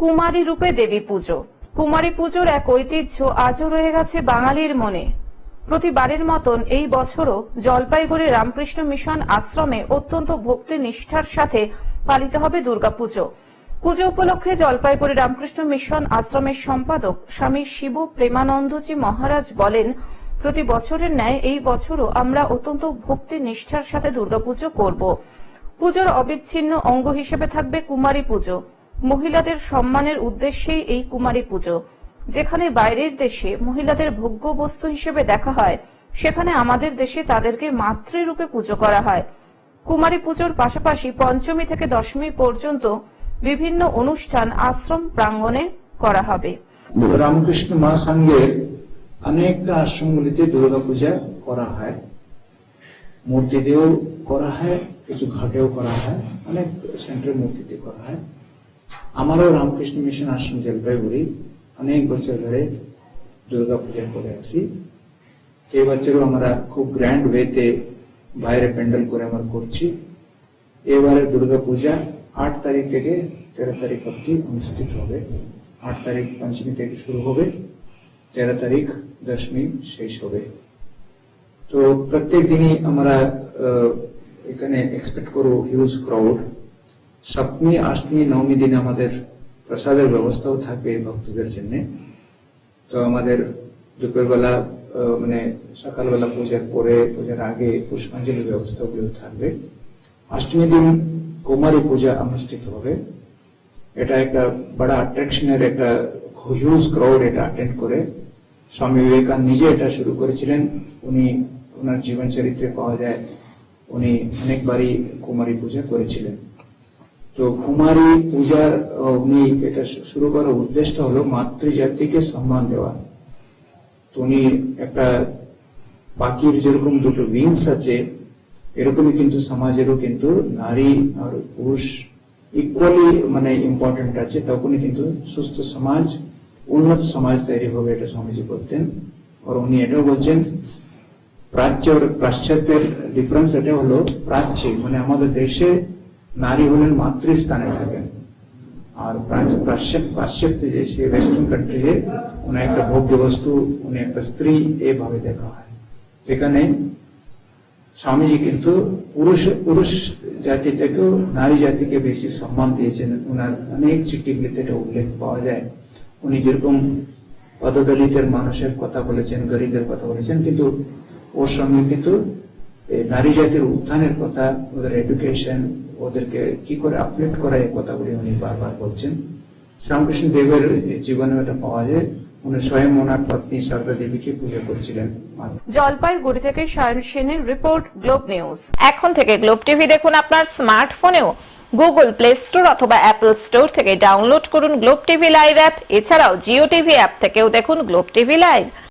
কুমারী রূপে দেবী পুজো। কুমারী পুজোর এক ঐতিহ্য আজও রয়ে গেছে বাঙালির মনে। প্রতিবারের মতন এই বছরও জলপাইগুড়ি রামকৃষ্ণ মিশন আশ্রমে অত্যন্ত ভক্তি নিষ্ঠার সাথে পালিত হবে দুর্গাপুজো। পুজো উপলক্ষে জলপাইগুড়ি রামকৃষ্ণ মিশন আশ্রমের সম্পাদক স্বামী শিব প্রেমানন্দজি মহারাজ বলেন, প্রতি বছরের ন্যায় এই বছরও আমরা অত্যন্ত ভক্তি নিষ্ঠার সাথে দুর্গাপুজো করব। পুজোর অবিচ্ছিন্ন অঙ্গ হিসেবে থাকবে কুমারী পুজো। মহিলাদের সম্মানের উদ্দেশ্যেই এই কুমারী পুজো। যেখানে বাইরের দেশে মহিলাদের ভোগ্য বস্তু হিসেবে দেখা হয়, সেখানে আমাদের দেশে তাদেরকে মাতৃরূপে পুজো করা হয়। কুমারী পুজোর পাশাপাশি পঞ্চমী থেকে দশমী পর্যন্ত বিভিন্ন অনুষ্ঠান আশ্রম প্রাঙ্গণে করা হবে। রামকৃষ্ণ মহাসংঘের অনেকটা আশ্রমগুলিতে দুর্গা পূজা করা হয়। মূর্তিতেও করা হয়, কিছু ঘাটেও করা হয়, অনেক সেন্টার মূর্তিতে করা হয়। আমারও রামকৃষ্ণ মিশন আশ্রম জলপাইগুড়ি অনেক বছর ধরে দুর্গা পূজা করে আসি এই বছরও আমরা খুব গ্র্যান্ড ওয়েতে বাইরে প্যান্ডেল করে আমরা করছি। এবারে দুর্গা পূজা আট তারিখ থেকে তেরো তারিখ অব্দি অনুষ্ঠিত হবে। আট তারিখ পঞ্চমী থেকে শুরু হবে। তেরো তারিখ দশমী শেষ হবে। তো প্রত্যেক দিনই আমরা এখানে এক্সপেক্ট করব হিউজ ক্রাউড সপ্তমী অষ্টমী নবমী দিনে আমাদের প্রসাদের ব্যবস্থাও থাকবে ভক্তদের জন্য। তো আমাদের দুপুরবেলা মানে সকালবেলা পূজার পরে, পূজার আগে পুষ্পাঞ্জলি ব্যবস্থাগুলো থাকবে। অষ্টমী দিন কুমারী পূজা অনুষ্ঠিত হবে। এটা একটা বড় অ্যাট্রাকশনের একটা হিউজ ক্রাউড এটা অ্যাটেন্ড করে। স্বামী বিবেকানন্দ নিজে এটা শুরু করেছিলেন। উনি, ওনার জীবন চরিত্রে পাওয়া যায়, উনি অনেকবারই কুমারী পূজা করেছিলেন। তো কুমারী পূজার উনি এটা শুরু করার উদ্দেশ্য হলো মাতৃজাতিকে সম্মান দেওয়া। তো উনি একটা পাখির যেরকম দুটো উইংস আছে, এরকমই কিন্তু সমাজেরও কিন্তু নারী আর পুরুষ ইকুয়ালি মানে ইম্পর্টেন্ট আছে। তখনই কিন্তু সুস্থ সমাজ, উন্নত সমাজ তৈরি হবে এটা স্বামীজি বলতেন। আর উনি এটাও বলছেন প্রাচ্য আর পাশ্চাত্যের ডিফারেন্স এটা হলো প্রাচ্যে মানে আমাদের দেশে নারী হলেন মাতৃস্থানে থাকেন। আর পাশ্চাত্য যে, সে ওয়েস্টার্ন কান্ট্রিজে উনি একটা ভোগ্য বস্তু উনি একটা স্ত্রী এভাবে দেখা হয়। এখানে স্বামীজি কিন্তু পুরুষ পুরুষ জাতিটাকেও নারী জাতিকে বেশি সম্মান দিয়েছেন। ওনার অনেক চিঠিগুলিতে এটা উল্লেখ পাওয়া যায়। উনি যেরকম পদদলিতের মানুষের কথা বলেছেন, গরিবদের কথা বলেছেন, কিন্তু ওর সঙ্গে কিন্তু নারী জাতির উত্থানের কথা, ওদের এডুকেশন ওদেরকে কি করে আপডেট করা এই কথাগুলি উনি বারবার বলছেন। শ্রীরামকৃষ্ণ দেবের জীবনে এটা পাওয়া যায়। উনি স্বয়ং ওনার পত্নী সারদা দেবীকে পুজো করেছিলেন। জলপাইগুড়ি থেকে সায়ন সেনের রিপোর্ট, গ্লোব নিউজ। এখন থেকে গ্লোব টিভি দেখুন আপনার স্মার্টফোনেও। গুগল প্লে স্টোর অথবা অ্যাপল স্টোর থেকে ডাউনলোড করুন গ্লোব টিভি লাইভ অ্যাপ। এছাড়াও জিও টিভি অ্যাপ থেকেও দেখুন গ্লোব টিভি লাইভ।